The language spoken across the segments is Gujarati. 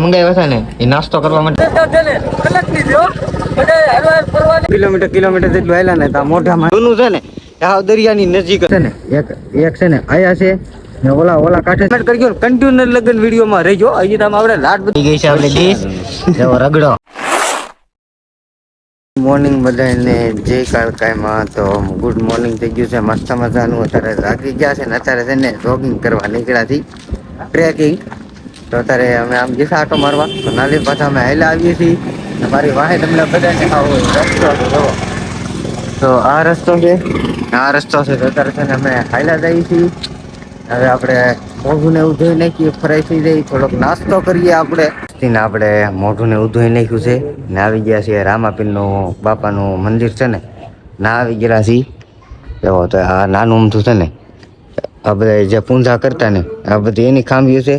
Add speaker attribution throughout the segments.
Speaker 1: મંગાવ્યા હતા ને એ નાસ્તો કરવા માટે. કિલોમીટર કિલોમીટર જેટલું આવેલા ને ત્યાં મોઢામાં. જૂનું છે ને આ દરિયાની નજીક. છે ને એક એક છે ને આયા છે ને ઓલા ઓલા કાંઠે કમેન્ટ કરજો કન્ટિન્યુઅર લગન વિડીયોમાં રહેજો. હજી તમે આપણે લાટ બધી ગઈ છે આપણે ડીશ. એવો રગડો. મોર્નિંગ બધાને જય કાળકાઈમાં તો ગુડ મોર્નિંગ થઈ ગયું છે મસ્ત મજાનું. અત્યારે લાગી ગયા છે ને અત્યારે છે ને જોગિંગ કરવા નીકળ્યા હતી ટ્રેકિંગ તો અત્યારે અમે આમ જઈશું આટો મારવા. તો નાલી પાછા અમે હાઈલા આવીએ છીએ. મારી વાહે તમને બધાને આવો રસ્તો. તો આ રસ્તો છે. આ રસ્તો છે. તો અત્યારે છે ને અમે હાઈલા જઈએ છીએ. હવે આપણે મોઢું ને એવું ધોઈ નાખીએ ફ્રાય થઈ જાય. થોડોક નાસ્તો કરીએ આપણે. આપણે મોઢું ને એવું ધોઈ નાખ્યું છે. ને આવી ગયા છીએ રામાપીરનું બાપાનું મંદિર છે ને. ના આવી ગયા છીએ. એવો તો આ નાનું અમથું છે ને. આ બધા જે પૂંજા કરતા ને, આ બધી એની ખામીઓ છે.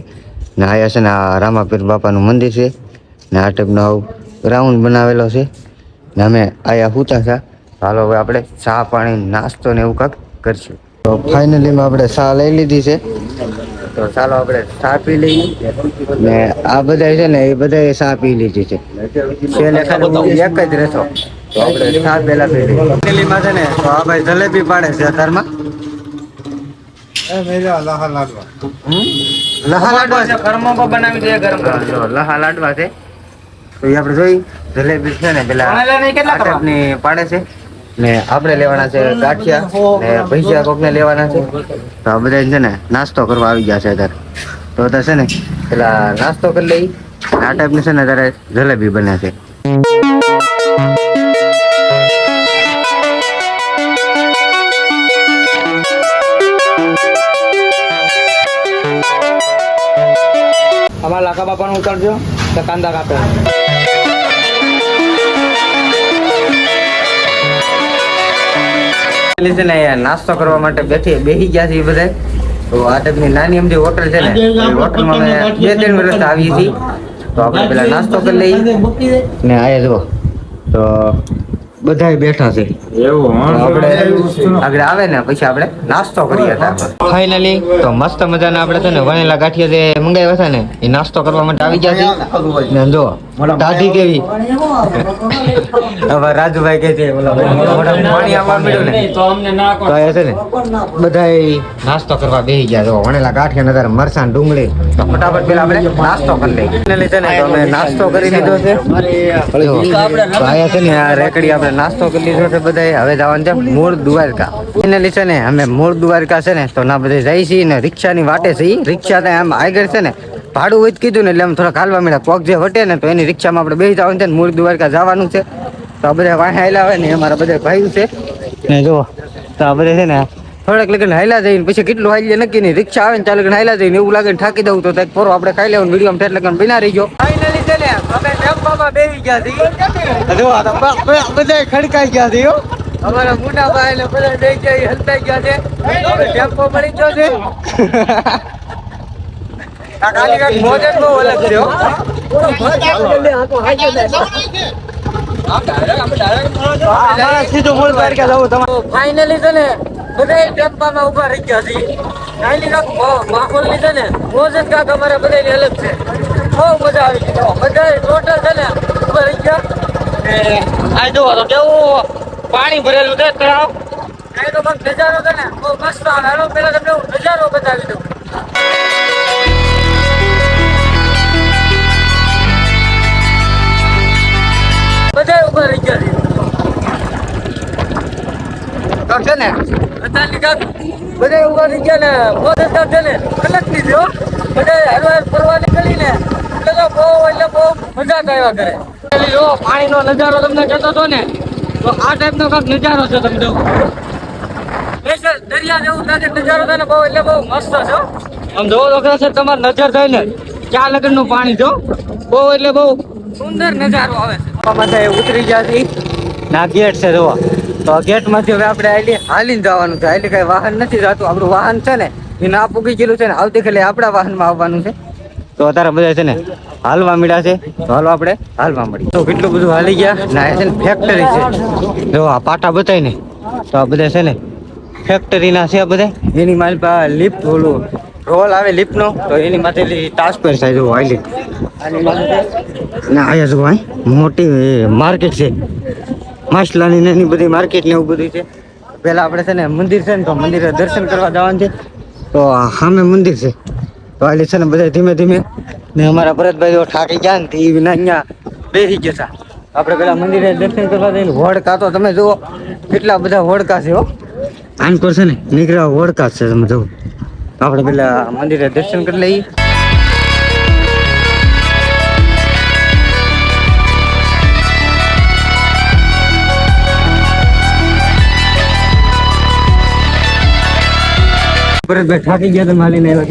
Speaker 1: ને આયા છે ને આ રામાપીર બાપાનું મંદિર છે ને આ ટાઈપનો ગ્રાઉન્ડ રાઉન્ડ બનાવેલો છે ને અમે આયા હુતા હતા. હાલો હવે આપણે ચા પાણી નાસ્તો ને એવું કાંક કરશું. તો ફાઇનલીમાં આપણે ચા લઈ લીધી છે. તો ચાલો આપણે ચા પી લઈએ. ને આ બધા છે ને એ બધા ચા પી લીધી છે. છેલ્લે ખાલી એક જ રહેતો. તો આપણે ચા પહેલા પી લઈએ. છે ને તો આ ભાઈ જલેબી પાડે છે અત્યારમાં. હમ? લહા લાડવા છે જો લહા લાડવા છે. તો એ આપણે જોઈ જલેબી છે ને પેલા આ પાડે છે. ને આપણે લેવાના છે ગાંઠિયા ને ભજીયા કોકને લેવાના છે. તો આ બધા છે ને નાસ્તો કરવા આવી ગયા છે અત્યારે. તો અત્યારે છે ને પેલા નાસ્તો કરી લઈ. આ ટાઈપની છે ને અત્યારે જલેબી બને છે.
Speaker 2: લાકા બાપાનું ઉતારજો તો કાંદા કાપે.
Speaker 1: પેલી છે ને નાસ્તો કરવા માટે બેઠી બેસી ગયા છે એ બધા તો આ ટાઈપની નાની અમથી હોટલ છે ને હોટલમાં અમે બે ત્રણ વર્ષ આવીએ છીએ. તો આપણે પેલા નાસ્તો કરી લઈએ. ને આયા જુઓ. તો બધાય બેઠા છે.
Speaker 3: એવું
Speaker 1: આપણે આગળ આવે ને પછી આપણે નાસ્તો કરીએ ફાઇનલી તો મસ્ત મજાના આપણે છે ને વણેલા ગાંઠિયા જે મંગાવ્યા હતા ને એ નાસ્તો કરવા માટે આવી ગયા છે ને જો દાઢી કેવી? હવે રાજુભાઈ કે છે પાણી આવવા મળ્યું ને?
Speaker 2: તો અમને ના
Speaker 1: તો છે ને બધાય નાસ્તો કરવા બેસી ગયા. જો વણેલા ગાંઠિયા નજર મરસાં ડુંગળી. તો ફટાફટ પેલા આપણે નાસ્તો કરી લઈએ. એને લીધે ને તો અમે નાસ્તો કરી લીધો છે. આયા છે ને આ રેકડી આપણે નાસ્તો કરી લીધો છે બધાય. હવે જવાનું છે મૂળ દ્વારકા. એને લીધે છે ને અમે મૂળ દ્વારકા છે ને તો ના બધે જઈ છીએ ને રિક્ષાની વાટે છીએ. રિક્ષા ત્યાં આમ આગળ છે ને ભાડું હોય કીધું ને એટલે આમ થોડા હાલવા મળ્યા. કોક જે વટે ને તો એની રિક્ષામાં આપણે બેસી જવાનું છે ને મૂળ દ્વારકા જવાનું છે. તો આ બધા વાહે હાલ્યા આવે ને એ અમારા બધા ભાઈઓ છે. ને જો તો આ બધા છે ને થોડાક લગન હાલ્યા જઈને પછી કેટલું હાલ્યા નક્કી નહીં. રિક્ષા આવે ને ચાલુ લગન હાલ્યા જઈને એવું લાગે ને થાકી દઉં તો કંઈક પોરો આપણે ખાઈ લેવું વીડિયો ઠેર લગન બિના રહી ગયો ફાઇનલી છે ને અમે ટેમ્પામાં બેસી ગયા છીએ. જો આ તો બ- બ- બધાય ખડકાઈ ગયા છે અમારા મોટા ભાઈ ને બધા બેસી ગયા હલતાઈ ગયા છે. ટેમ્પો મળી ગયો છે. ખાલી કાંઈક મોજ જ બહુ અલગ છે ફાઇનલી છે ને બધા ટેમ્પામાં ઊભા રહી ગયા છે ફાઇનલી કાંક માહોલની છે ને મોજ જ કાંક અમારે બધાની અલગ છે. બહુ મજા આવી ગઈ. બધા ટોટલ છે ને ઊભા રહી ગયા. આ તો કેવું પાણી ભરેલું છે તળાવ. તો કાંક નજારો છે ને બહુ મસ્ત આવે. પેલા તમને હું નજારો બતાવી દઉં. ને? અત્યારની કાંક બધા ઊભા થઈ ગયા ને મોજ જ છે ને કલાક થયો. બધા હરવાર ફરવા નીકળી ને એટલે બહુ એટલે બહુ મજા આવ્યા કરે. જો પાણીનો નજારો તમને જતો હતો ને તો આ ટાઈપનો કાંક નજારો છે તમને દરિયા જેવું લાગે નજારો થાય ને બહુ એટલે બહુ મસ્ત છે આમ જોવો તો ખરા છે તમારે નજર થાય ને લગન પાણી જો બહુ એટલે બહુ સુંદર નજારો આવે છે. બધા ઉતરી ગયા છે ના ગેટ છે જોવા. તો આ ગેટમાંથી હવે આપણે હાલી હાલીને જવાનું છે. હાલી કઈ વાહન નથી જતું. આપણું વાહન છે ને, એ ના પૂગી ગયેલું છે ને આવતીકાલે આપણા વાહનમાં આવવાનું છે. તો અત્યારે બધા છે ને, હાલવા મળ્યા છે. તો હાલો આપણે હાલવા મળી તો કેટલું બધું હાલી ગયા? ના છે ને ફેક્ટરી છે. જો, આ પાટા બતાવીને. તો આ બધા છે ને ફેક્ટરીના છે આ બધા. એની મારી પાસે લિફ્ટ ઓલું રોલ આવે લિફ્ટનો તો એની માટે ટ્રાન્સફર થાય જો હાલી. ના, અહીંયા જો ભાઈ મોટી માર્કેટ છે. માછલાની નાની બધી માર્કેટ ને એવું બધું છે. પહેલાં આપણે છે ને મંદિર છે ને તો મંદિરે દર્શન કરવા જવાનું છે. તો સામે મંદિર છે. તો આલી છે ને બધા ધીમે ધીમે ને અમારા ભરતભાઈ ઠાકી ગયા ને ઈ વિના અહીંયા બેસી ગયા હતા. આપણે પેલા મંદિરે દર્શન કરવા જઈને હોડકા તો તમે જુઓ કેટલા બધા હોડકા છે હો. આનકોર છે ને નીકળ્યા હોડકા છે તમે જુઓ. આપણે પેલા મંદિરે દર્શન કરી લઈએ. ભરતભાઈ થાકી ગયા તમે હાલીને આવ્યા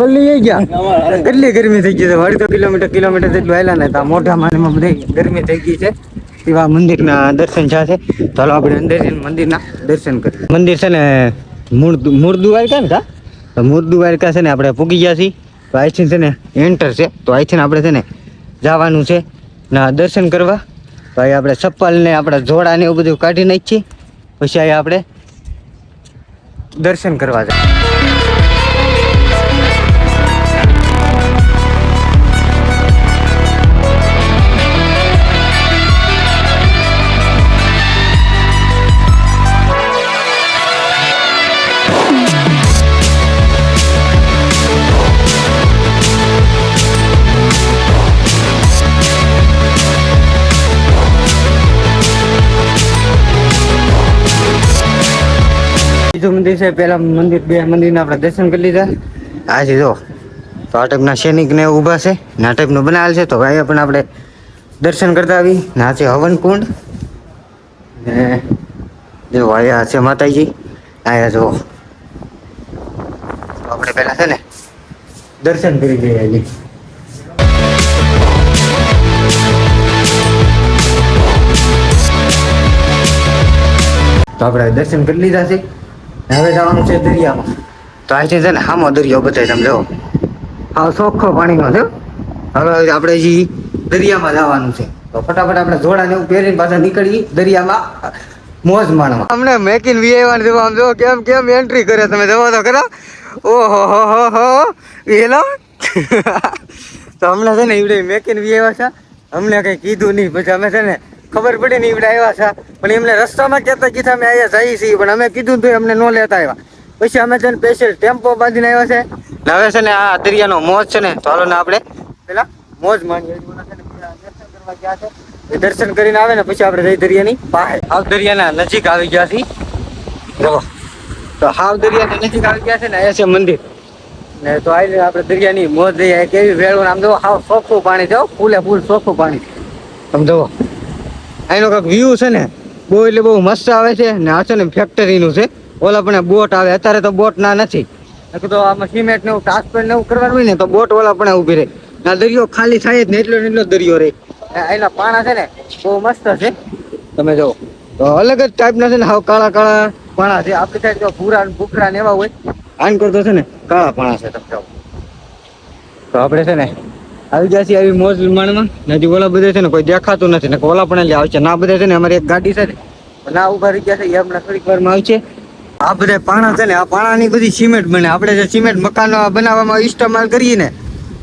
Speaker 1: બદલી થઈ ગયા. કેટલી ગરમી થઈ ગઈ છે? અડધો કિલોમીટર કિલોમીટર જેટલું આવેલા ને મોઢા માનમાં બધી ગરમી થઈ ગઈ છે. એવા મંદિરના દર્શન છે. ચાલો આપણે અંદર જઈને મંદિરના દર્શન કરીએ. મંદિર છે ને મૂળ મૂળ દ્વારકા ને કા તો મૂળ દ્વારકા છે ને આપણે પૂગી ગયા છીએ. તો અહીંથી છે ને એન્ટર છે. તો અહીંથી આપણે છે ને જવાનું છે. ના દર્શન કરવા. તો અહીં આપણે ચપ્પલ ને આપણા જોડા ને એવું બધું કાઢી નાખીએ. પછી અહીં આપણે દર્શન કરવા જાય. બીજું મંદિર છે પેલા મંદિર બે મંદિરના આપણે દર્શન કરી લીધા. આ છે જો, તો આ ટાઈપના સૈનિક ને ઊભા છે. ને આ ટાઈપનું બનાવેલ છે, તો અહીંયા પણ આપણે દર્શન કરતા આવી. ને આ છે હવન કુંડ ને જો અહીંયા છે માતાજી. અહીંયા જો આપણે પેલા છે ને દર્શન કરી દઈએ હજી તો આપણે દર્શન કરી લીધા છે. હવે જવાનું છે દરિયામાં. તો આ છે ને હામો દરિયો બતાવી તમે જો. હા ચોખ્ખો પાણીનો છે. હવે આપણે હજી દરિયામાં જવાનું છે. તો ફટાફટ આપણે જોડાને એવું પહેરીને પાછા નીકળી દરિયામાં મોજ માણવા. અમને મેકિન વીઆઈવાન જેવો આમ જો કેમ કેમ એન્ટ્રી કરે તમે જવા તો ખરા. ઓહો હો હો હો તો હમણાં છે ને એવડે મેકિન વીઆઈવા છે. અમને કંઈ કીધું નહીં પછી અમે છે ને ખબર પડી ને એવડે આવ્યા છે. પણ એમને રસ્તામાં કહેતા કીધા અમે અહીંયા જઈએ છીએ. પણ અમે કીધું તો અમને ન લેતા આવ્યા. પછી અમે છે ને સ્પેશિયલ ટેમ્પો બાંધીને આવ્યા છે. ને હવે છે ને આ દરિયાનો મોજ છે ને તો હાલો ને આપણે પેલા મોજ માણીએ. દર્શન કરવા ગયા છે. એ દર્શન કરીને આવે ને પછી આપણે જઈ દરિયાની પાસે હાવ દરિયાના નજીક આવી ગયા છીએ. જો તો હાવ દરિયા નજીક આવી ગયા છે ને અહીંયા છે મંદિર. ને તો આવી આપણે દરિયાની મોજ લઈએ. કેવી વેળવું આમ જો હાવ ચોખ્ખું પાણી છે ફૂલે ફૂલ ચોખ્ખું પાણી. આમ જુઓ. એનો કંઈક વ્યૂ છે ને, બહુ એટલે બહુ મસ્ત આવે છે ને, આ છે ને ફેક્ટરીનું છે. ઓલા પણ બોટ આવે, અત્યારે તો બોટ ના નથી. તો આમાં સિમેન્ટ ને એવું ને એવું કરવાનું હોય ને, તો બોટ ઓલા પણ ઊભી રહે. આ દરિયો ખાલી થાય જ ને, એટલો એટલો દરિયો રહે. એના પાણા છે ને, બહુ મસ્ત છે. તમે જુઓ. તો અલગ જ ટાઈપના છે ને, હાવ કાળા કાળા પાણા છે. આપણી સાઈડ તો ભૂરા ભૂખરા ને એવા હોય. આન કરતો છે ને, કાળા પાણા છે, તમે જાઓ. તો આપણે છે ને આવી છે આવી મોજ માણમાં નજીક ઓલા બધે છે ને કોઈ દેખાતું નથી. ને ઓલા પણ એટલે આવશે. ના બધા છે ને અમારી એક ગાડી છે ને ના ઊભા રહી ગયા છે, એ હમણાં થોડીક વારમાં આવશે. આ બધા પાણા છે ને, આ પાણાની બધી સિમેન્ટ બને. આપણે જે સિમેન્ટ મકાનો બનાવવામાં ઇસ્તેમાલ કરીએ ને,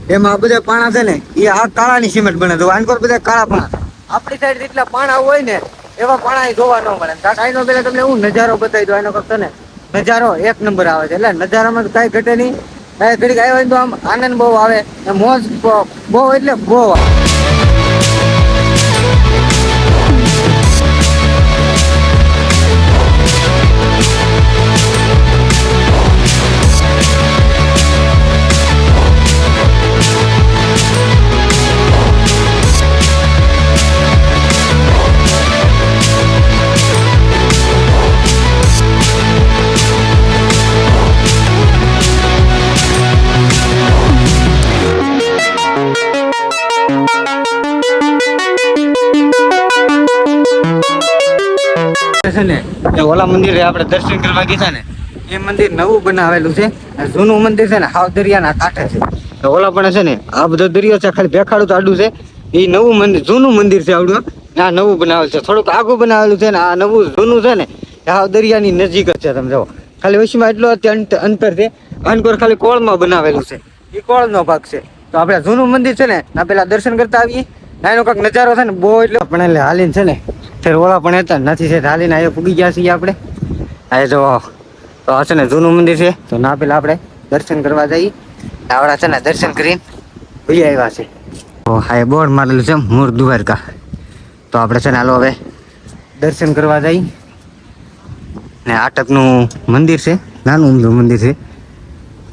Speaker 1: એમાં આ બધા પાણા છે ને, એ આ કાળાની સિમેન્ટ બને. તો આનકોર બધા કાળા પાણા. આપણી સાઈડ જેટલા પાણા હોય ને, એવા પાણા જોવા ન મળે. એનો પેલા તમને હું નજારો બતાવી દો એનો કરતો ને, નજારો એક નંબર આવે છે. એટલે નજારામાં કઈ ઘટે નહીં. ઘડીક હોય તો આમ આનંદ બહુ આવે મોજ બહુ એટલે બહુ આવે. છે ને, એ ઓલા મંદિરે આપણે દર્શન કરવા ગયા ને, એ મંદિર નવું બનાવેલું છે. જૂનું મંદિર છે ને, હાવ દરિયાના કાંઠે છે. ઓલા પણ છે ને, આ બધો દરિયો છે, ખાલી ભેખાડું તો આડું છે. એ નવું મંદિર, જૂનું મંદિર છે આવડું આ નવું બનાવેલું છે. થોડુંક આગું બનાવેલું છે ને, આ નવું જૂનું છે ને, એ હાવ દરિયાની નજીક જ છે, તમે જુઓ. ખાલી વશીમાં એટલો અત્યંત અંતર છે અનકોર ખાલી કોળમાં બનાવેલું છે. એ કોળનો ભાગ છે. તો આપણે જૂનું મંદિર છે ને આ પેલા દર્શન કરતા આવીએ. એનો કાંઈક નજારો છે ને બહુ એટલે પણ એટલે હાલીને છે ને ત્યારે ઓલા પણ હતા નથી છે હાલીને અહીંયા પૂગી ગયા છીએ આપણે. આ જો તો આ છે ને જૂનું મંદિર છે. તો ના પેલા આપણે દર્શન કરવા જઈએ. આવડા છે ને દર્શન કરીને. ભઈ આવ્યા છે. તો હા એ બોર્ડ મારેલું છે મૂળ દ્વારકા. તો આપણે છે ને હાલો હવે દર્શન કરવા જઈએ. ને આટકનું મંદિર છે નાનું ઊંધું મંદિર છે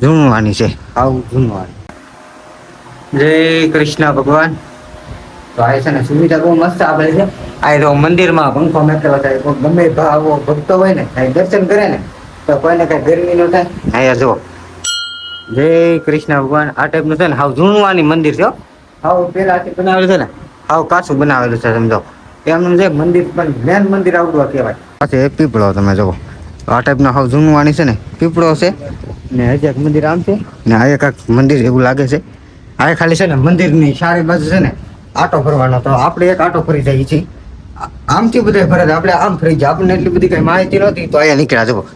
Speaker 1: જૂનવાની છે. આવું જૂનવાની જય કૃષ્ણ ભગવાન. છે સુવિધા બહુ મસ્ત આપેલ છે. આ મંદિરમાં પંખો મેકેલો થાય ગમે ભાવો, ભક્તો હોય ને અહીં દર્શન કરે ને, તો કોઈને કઈ ગરમી ન થાય. અહીંયા જો જય કૃષ્ણ ભગવાન. આ ટાઈપનું છે ને હાવ જૂનવાની મંદિર છે. હાવ પેલાથી બનાવેલું છે ને, હાવ કાચું બનાવેલું છે, સમજો. એમનું જે મંદિર પણ મેન મંદિર આવડું આ કહેવાય. પાછું એક પીપળો તમે જુઓ. આ ટાઈપનો હાવ જૂનવાણી છે ને, પીપળો છે. ને હજી એક મંદિર આમ છે. ને આ એક મંદિર એવું લાગે છે. આ ખાલી છે ને મંદિરની સારી બાજુ છે ને આટો ફરવાનો તો આપણે એક આટો ફરી જઈએ છીએ. આમથી બધા ફરે. આપણે આમ ફરી જાય આપણને એટલી બધી કઈ માહિતી નહોતી. તો અહીંયા નીકળ્યા જવો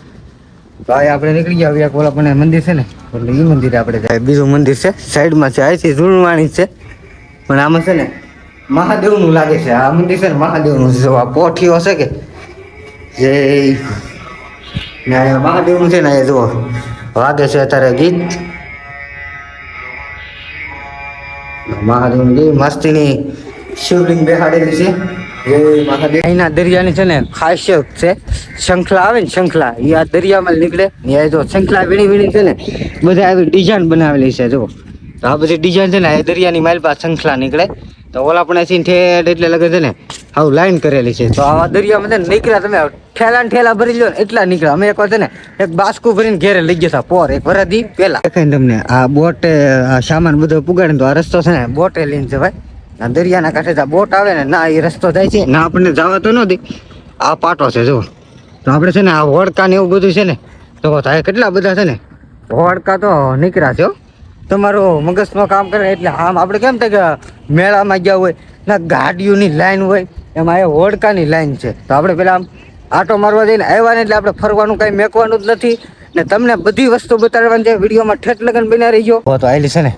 Speaker 1: તો અહીંયા આપણે નીકળી ગયા. હવે એક ઓલા પણ મંદિર છે ને એટલે એ મંદિરે આપણે જાય. બીજું મંદિર છે. સાઈડમાં છે. અહીંથી જૂનવાણી છે. પણ આમાં છે ને, મહાદેવનું લાગે છે. આ મંદિર છે ને, મહાદેવનું છે. આ પોઠીઓ છે કે? જે મહાદેવનું છે ને, એ જુઓ. વાગે છે અત્યારે ગીત. મહાદેવની મસ્તીની શિવલિંગ બેહાડેલી છે અહીંના દરિયાની છે ને ખાસિયત છે. શંખલા આવે ને શંખલા એ આ દરિયામાં નીકળે એ જો શંખલા વીણી વીણી છે ને, બધા આવી ડિઝાઇન બનાવેલી છે જો આ બધી ડિઝાઇન છે ને એ દરિયાની પાસે શંખલા નીકળે. તો ઓલા પણ અહીંથી ઠેઠ એટલે લગે છે ને આવું લાઈન કરેલી છે. તો આવા દરિયામાં છે ને નીકળ્યા તમે, ઠેલા ને ઠેલા ભરી લો ને, એટલા નીકળ્યા. અમે એક વાર છે ને, એક બાસ્કુ ભરીને ઘેરે લઈ ગયા હતા, પોર, એક વરદી પેલા દેખાય તમને, આ બોટે સામાન બધો પુગાડે તો આ રસ્તો છે ને, બોટે લઈને જવાય આ દરિયાના કાંઠે આ બોટ આવે ને, ના, એ રસ્તો જાય છે. ના, આપણને જવા તો નથી આ પાટો છે જો તો આપણે છે ને, આ વડકા ને એવું બધું છે ને, તો થાય કેટલા બધા છે ને, વડકા તો નીકળ્યા છે. તમારું મગજમાં કામ કરે એટલે આમ આપણે કેમ થાય કે મેળામાં ગયા હોય, ના, ગાડીઓની લાઈન હોય, એમાં એ હોડકાની લાઈન છે. તો આપણે પેલા આમ આટો મારવા જઈને આવ્યા ને એટલે આપણે ફરવાનું કાંઈ મેકવાનું જ નથી. ને તમને બધી વસ્તુ બતાડવાની છે. વિડીયોમાં ઠેઠ લગન બના રહી ગયો તો આવેલી છે ને,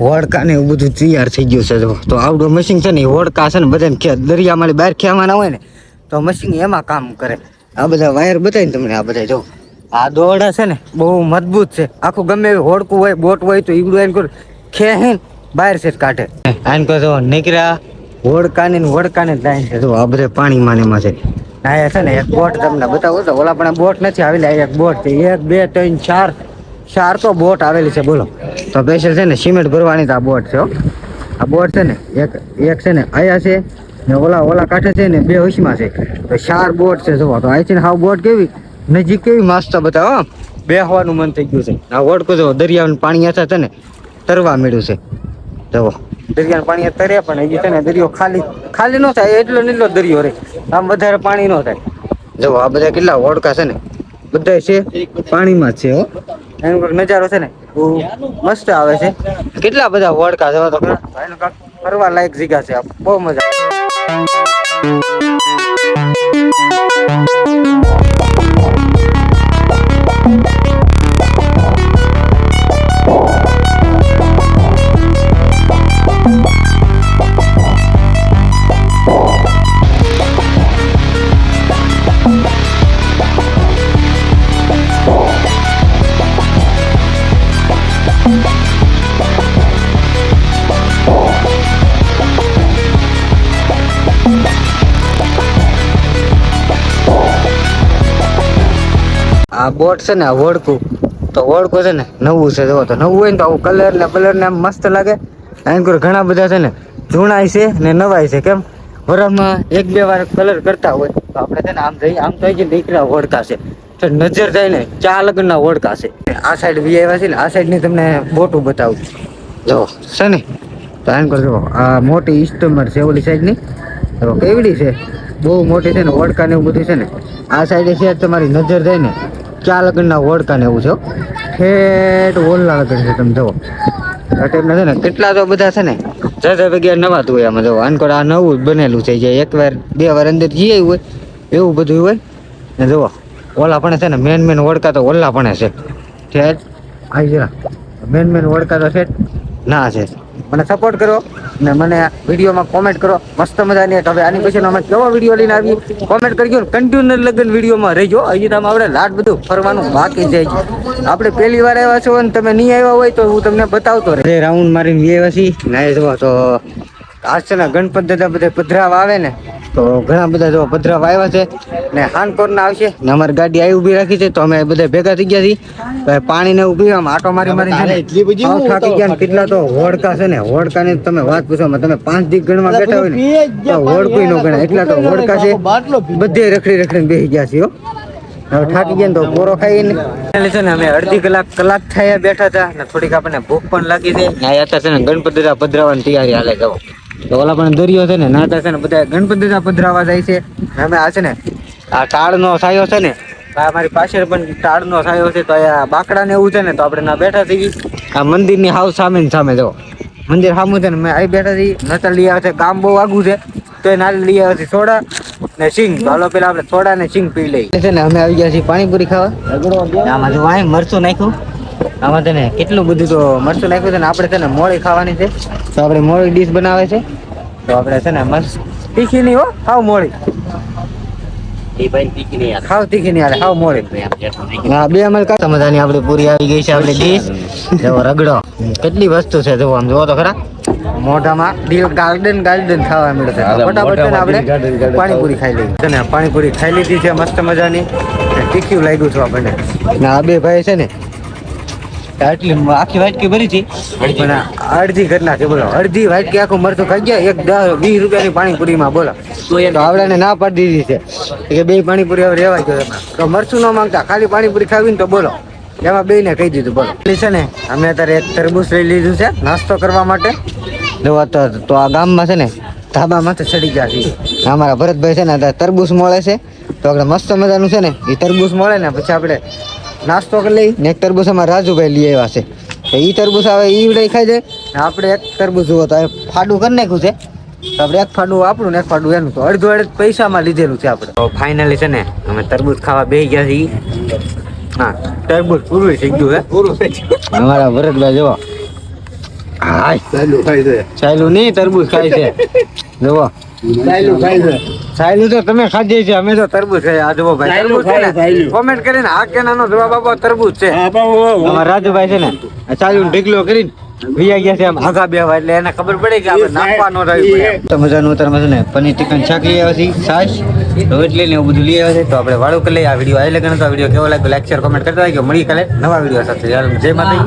Speaker 1: હોડકા ને એવું બધું તૈયાર થઈ ગયું છે. તો આવડું મશીન છે ને, એ હોડકા છે ને, બધાને દરિયામાં બહાર ખેવાના હોય ને, તો મશીન એમાં કામ કરે. આ બધા વાયર બતાવીને તમને આ બધા જો આ દોરડા છે ને બહુ મજબૂત છે. આખું ગમે એવી હોડકું હોય બોટ હોય તો ઈગડું એને કરું. ખેહીન બહાર છે જ કાઢે. આન કહો જો નીકળ્યા. હોડકાની ને હોડકાની લાઈન છે. જો આ બધા પાણીમાં ને એમાં છે. આયા છે ને એક બોટ તમને બતાવો તો ઓલા પણ બોટ નથી આવેલી આ એક બોટ છે. એક બે ત્રણ ચાર. ચાર તો બોટ આવેલી છે બોલો. તો સ્પેશિયલ છે ને સિમેન્ટ ભરવાની તો આ બોટ છે આ બોટ છે ને એક એક છે ને આયા છે. ને ઓલા ઓલા કાંઠે છે ને બે હોશમાં છે. તો ચાર બોટ છે જોવા તો અહીંથી ને હાવ બોટ કેવી? નજીક કેવી માસ્તા બતાવો બેહવાનું મન થઈ ગયું છે. આ ઓડકો જો દરિયાનું પાણી હતા છે ને, તરવા મળ્યું છે. જવો દરિયાનું પાણી તરે પણ હજી છે ને દરિયો ખાલી ખાલી ન થાય, એટલો નીલો દરિયો રે. આમ વધારે પાણી ન થાય. જવો આ બધા કેટલા ઓડકા છે ને. બધા છે, પાણીમાં છે, હો. એનો નજારો છે ને મસ્ત આવે છે. કેટલા બધા વડકા જવા તો. ફરવા લાયક જગ્યા છે બહુ મજા આ બોટ છે ને, આ વડકું તો વડકું છે ને, નવું છે જો તો નવું હોય ને તો આવું કલર ને કલર ને આમ મસ્ત લાગે. કોઈ ઘણા બધા છે ને, જૂનાય છે ને નવાય છે, કેમ? વરસમાં એક, બે વાર કલર કરતા હોય. તો આપણે છે ને આમ જઈ, આમ તો ગઈ દીકરા વડકા છે. તો નજર જાય ને ચા લગ્નના વડકા છે. આ સાઈડ વી આવ્યા છે ને, આ સાઈડની તમને બોટું બતાવું. જો છે ને? તો એમ કરજો આ મોટી ઇસ્ટમર છે ઓલી સાઈડની કેવડી છે? બહુ મોટી છે ને વડકા ને એવું બધું છે ને. આ સાઈડે છે, તમારી નજર જાય ને ચા લગ્નના વોડકા ને એવું છે. ઠેઠ ઓલા લગ્ન છે, તમે જુઓ. ટાઈપના છે ને, કેટલા તો બધા છે ને જતા ભેગા નવા તું હોય આમાં, જુઓ. આનકોર આ નવું જ બનેલું છે જે એક વાર, બે વાર અંદર જઈએ હોય, એવું બધું હોય. ને જુઓ ઓલા પણ છે ને મેન મેન વડકા તો ઓલા પણ છે. ઠેઠ આવી જરા મેન મેન વડકા તો છે ના છે. મને સપોર્ટ કરો ને મને વિડીયોમાં કોમેન્ટ કરો. મસ્ત મજાની હવે આની પછી અમે કેવો વીડિયો લઈને આવી કોમેન્ટ કરજો કન્ટિન્યુ લગન વિડીયોમાં રહેજો. હજી તો આપણે લાટ બધું ફરવાનું બાકી છે આપણે પહેલી વાર આવ્યા છો અને તમે નહીં આવ્યા હોય તો હું તમને બતાવતો રહે. રાઉન્ડ મારીને આવ્યા છીએ. ના જો તો આજ છે ને ગણપત દાદા બધા પધરાવા આવે ને તો ઘણા બધા જો પધરાવા આવ્યા છે ને હાનકોરના આવશે ને અમારી ગાડી આવી ઊભી રાખી છે તો અમે બધા ભેગા થઈ ગયા છીએ. પાણી ને ઊભી આમ આટો મારી મારી છે ને સાવ થાકી ગયા ને કેટલા તો હોડકા છે ને હોડકા ની તમે વાત પૂછો તમે પાંચ દી ગણવા બેઠા હોય ને તો હોડકું ન ગણાય. એટલા તો હોડકા છે. બધે રખડી રખડીને બેસી ગયા છે હો. હવે થાકી ગયા ને તો પોરો ખાઈને એટલે છે ને અમે અડધી કલાક કલાક થયા બેઠા હતા ને થોડીક આપણને ભૂખ પણ લાગી છે. ને આ હતા છે ને ગણપતિ દાદા પધરાવાની તૈયારી હાલે જાઓ તો ઓલા પણ દરિયો છે ને નાતા છે ને, બધા ગણપતિ પધરાવા જાય છે. અમે આ છે ને, આ તાળનો સાયો છે ને અમારી પાછળ પણ તાળનો સાયો છે, તો આ બાકડા ને એવું છે ને, તો આપણે ના બેઠા થઈ આ મંદિરની હાવ સામે ને સામે જો. મંદિર સામું છે ને, મેં અહીં બેઠા થઈ નતર લઈ આવે છે, ગામ બહુ આગું છે તો એ નાલી લઈ આવે છે સોડા ને સિંગ. તો પેલા આપણે સોડા ને સિંગ પી લઈએ. છે ને, અમે આવી ગયા છીએ પાણીપુરી ખાવા. આમાં જો મરચું નાખ્યું. આમાં તને કેટલું બધું તો મરચું નાખ્યું છે ને આપણે તને મોળી ખાવાની છે. તો આપણે મોળી ડીશ બનાવે છે. તો આપણે છે ને મસ્ત તીખી નહીં હો ખાવ મોળી. ખાવ તીખી નહીં હાલે હાવ મોળી. હા બે અમલ કા મજાની આપણી પૂરી આવી ગઈ છે આપણી ડીશ. જો રગડો. કેટલી વસ્તુ છે જો આમ જોવો તો ખરા. મોઢામાં ડીલ ગાર્ડન ગાર્ડન ખાવા મળે છે. ફટાફટ આપણે પાણીપુરી ખાઈ લઈએ. છે ને પાણીપુરી ખાઈ લીધી છે મસ્ત મજાની. ને તીખ્યું લાગ્યું છે આપણને. ને આ બે ભાઈ છે ને આટલી આખી વાટકી ભરી હતી. પણ અડધી ઘટના છે બોલો. અડધી વાટકી આખું મરતું ખાઈ ગયા એક દસ વીસ રૂપિયાની પાણીપુરીમાં બોલો. તો એ આવડાને ના પાડી દીધી છે. કે બે પાણીપુરી હવે રહેવા ગયો તો મરચું ન માંગતા ખાલી પાણીપુરી ખાવી ને તો બોલો. એમાં બે ને કહી દીધું બોલો. છે ને અમે અત્યારે એક તરબૂચ લઈ લીધું છે નાસ્તો કરવા માટે. જો તો તો આ ગામમાં છે ને ધાબામાં તો ચડી ગયા છીએ. અમારા ભરતભાઈ છે ને તરબૂચ મળે છે. તો આપણે મસ્ત મજાનું છે ને એ તરબૂચ મળે ને પછી આપણે નાસ્તો કરી લઈ ને એક તરબૂચ અમારા રાજુભાઈ લઈ આવ્યા છે. તો એ તરબૂચ આવે એ વડે ખાઈ જાય ને આપણે એક તરબૂચ જુઓ તો એ ફાડું કરી નાખ્યું છે. તો આપણે એક ફાડું આપણું ને એક ફાડું એનું. તો અડધું અડધ પૈસામાં લીધેલું છે આપણે. તો ફાઇનલી છે ને અમે તરબૂચ ખાવા બેસી ગયા છીએ. હા તરબૂચ પૂરું થઈ ગયું હે. પૂરું થઈ ગયું. અમારા ભરતભાઈ જુઓ. હાય ચાલુ નહીં તરબૂચ ખાય છે. જુઓ. સાયલું તો તમે ખાધી છે અમે તો તરબૂચ ભાઈ. છે ને? કોમેન્ટ કરીને હા કે નાનો જવાબ આપો તરબૂચ છે. અમારા રાજુભાઈ છે ને ચાલ્યું ઢીકલો કરીને ભીયા ગયા છે આમ આગા બેવા એટલે એને ખબર પડે કે આપણે નાખવાનો રહ્યું તો મજાનું ઉતરમાં છે ને પનીર ચિકન શાક લઈ આવ્યા છીએ છાશ રોટલી ને એવું બધું લઈ આવ્યા છે. તો આપણે વાળું કરી લઈએ. આ વીડિયો લગન તો આ વીડિયો કેવો લાગ્યો લાઈક શેર કોમેન્ટ કરતા હોય કે મળી કાલે નવા વીડિયો સાથે. જય માતા